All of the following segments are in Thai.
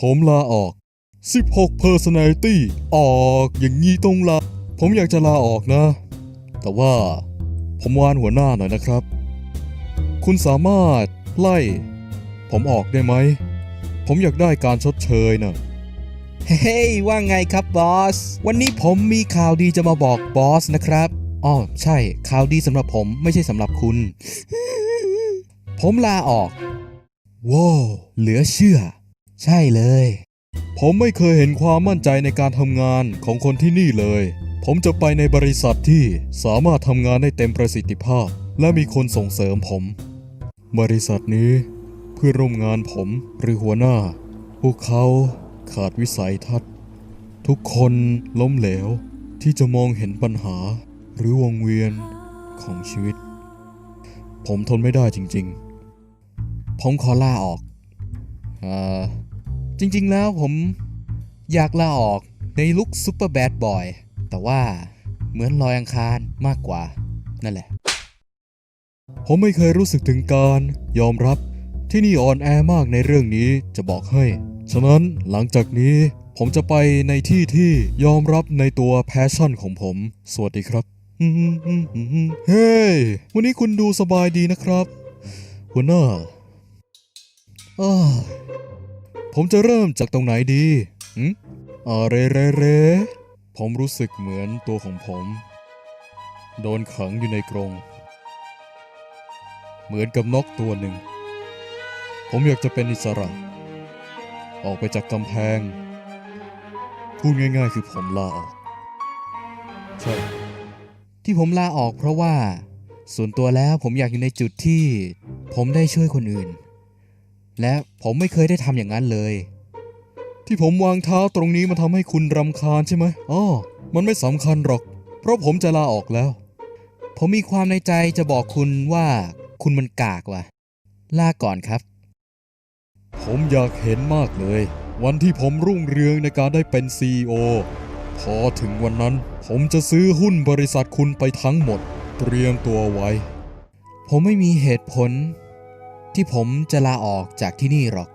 ผมลาออก 16 personality ออกอย่างนี้ต้องลา ผมอยากจะลาออกนะ แต่ว่าผมวานหัวหน้าหน่อยนะครับ คุณสามารถไล่ ผมออกได้ไหม ผมอยากได้การชดเชยนะเฮ้ยว่าไงครับบอส วันนี้ผมมีข่าวดีจะมาบอกบอสนะครับอ๋อใช่ ข่าวดีสำหรับผมไม่ใช่สำหรับคุณ ผมลาออกว้าวเหลือเชื่อ ใช่เลย ผมไม่เคยเห็นความมั่นใจในการทำงานของคนที่นี่เลย ผมจะไปในบริษัทที่สามารถทำงานได้เต็มประสิทธิภาพ และมีคนส่งเสริมผม บริษัทนี้เพื่อร่วมงานผมหรือหัวหน้า พวกเขาขาดวิสัยทัศน์ ทุกคนล้มเหลวที่จะมองเห็นปัญหาหรือวงเวียนของชีวิต ผมทนไม่ได้จริงๆ ผมขอลาออก อ่อ จริงๆแล้วผมอยากลาออกในลุคซูเปอร์แบดบอย แต่ว่าเหมือนลอยอังคารมากกว่า นั่นแหละ ผมไม่เคยรู้สึกถึงการยอมรับที่นี่อ่อนแอมากในเรื่องนี้จะบอกให้ ฉะนั้นหลังจากนี้ผมจะไปในที่ที่ยอมรับในตัวแพชชั่นของผม สวัสดีครับ เฮ้ย วันนี้คุณดูสบายดีนะครับ หัวหน้าอ้อ ผมจะเริ่มจากตรงไหนดีหืมอาเรเรเรผมรู้สึกเหมือนตัวของผม โดนขังอยู่ในกรง เหมือนกับนกตัวหนึ่ง ผมอยากจะเป็นอิสระ ออกไปจากกำแพง พูดง่ายๆคือผมลาออก ใช่ ที่ผมลาออกเพราะว่า ส่วนตัวแล้วผมอยากอยู่ในจุดที่ ผมได้ช่วยคนอื่น และผมไม่เคยได้ทำอย่างนั้นเลย ที่ผมวางเท้าตรงนี้มันทำให้คุณรำคาญใช่ไหมอ๋อมันไม่สำคัญหรอก เพราะผมจะลาออกแล้ว ผมมีความในใจจะบอกคุณว่าคุณมันกากว่ะ ลาก่อนครับ ผมอยากเห็นมากเลย วันที่ผมรุ่งเรืองในการได้เป็น CEO พอถึงวันนั้น ผมจะซื้อหุ้นบริษัทคุณไปทั้งหมด เตรียมตัวไว้ ผมไม่มีเหตุผล ที่ผมจะลาออกจากที่นี่หรอก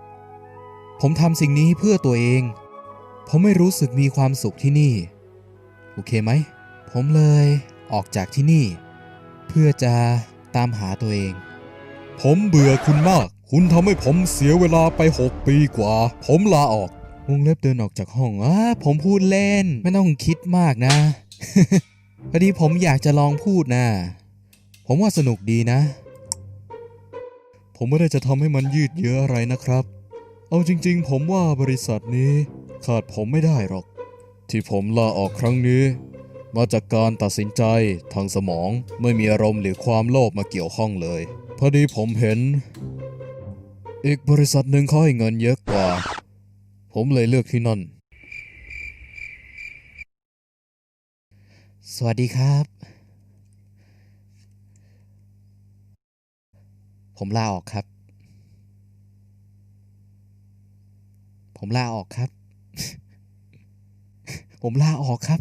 ผมทำสิ่งนี้เพื่อตัวเอง ผมไม่รู้สึกมีความสุขที่นี่ โอเคไหม ผมเลยออกจากที่นี่ เพื่อจะตามหาตัวเอง ผมเบื่อคุณมาก คุณทำให้ผมเสียเวลาไป6ปีกว่า ผมลาออกวงเล็บเดินออกจากห้องอ่าผมพูดเล่น ไม่ต้องคิดมากนะ พอดีผมอยากจะลองพูดนะ ผมว่าสนุกดีนะ ผมไม่ได้จะทำให้มันยืดเยื้ออะไรนะครับ เอาจริงๆ ผมว่าบริษัทนี้ขาดผมไม่ได้หรอก ที่ผมลาออกครั้งนี้ มาจากการตัดสินใจทางสมองไม่มีอารมณ์หรือความโลภมาเกี่ยวข้องเลย พอดีผมเห็น อีกบริษัทหนึ่งเขาให้เงินเยอะกว่า ผมเลยเลือกที่นั่น สวัสดีครับ ผมลาออกครับ ผมลาออกครับ ผมลาออกครับ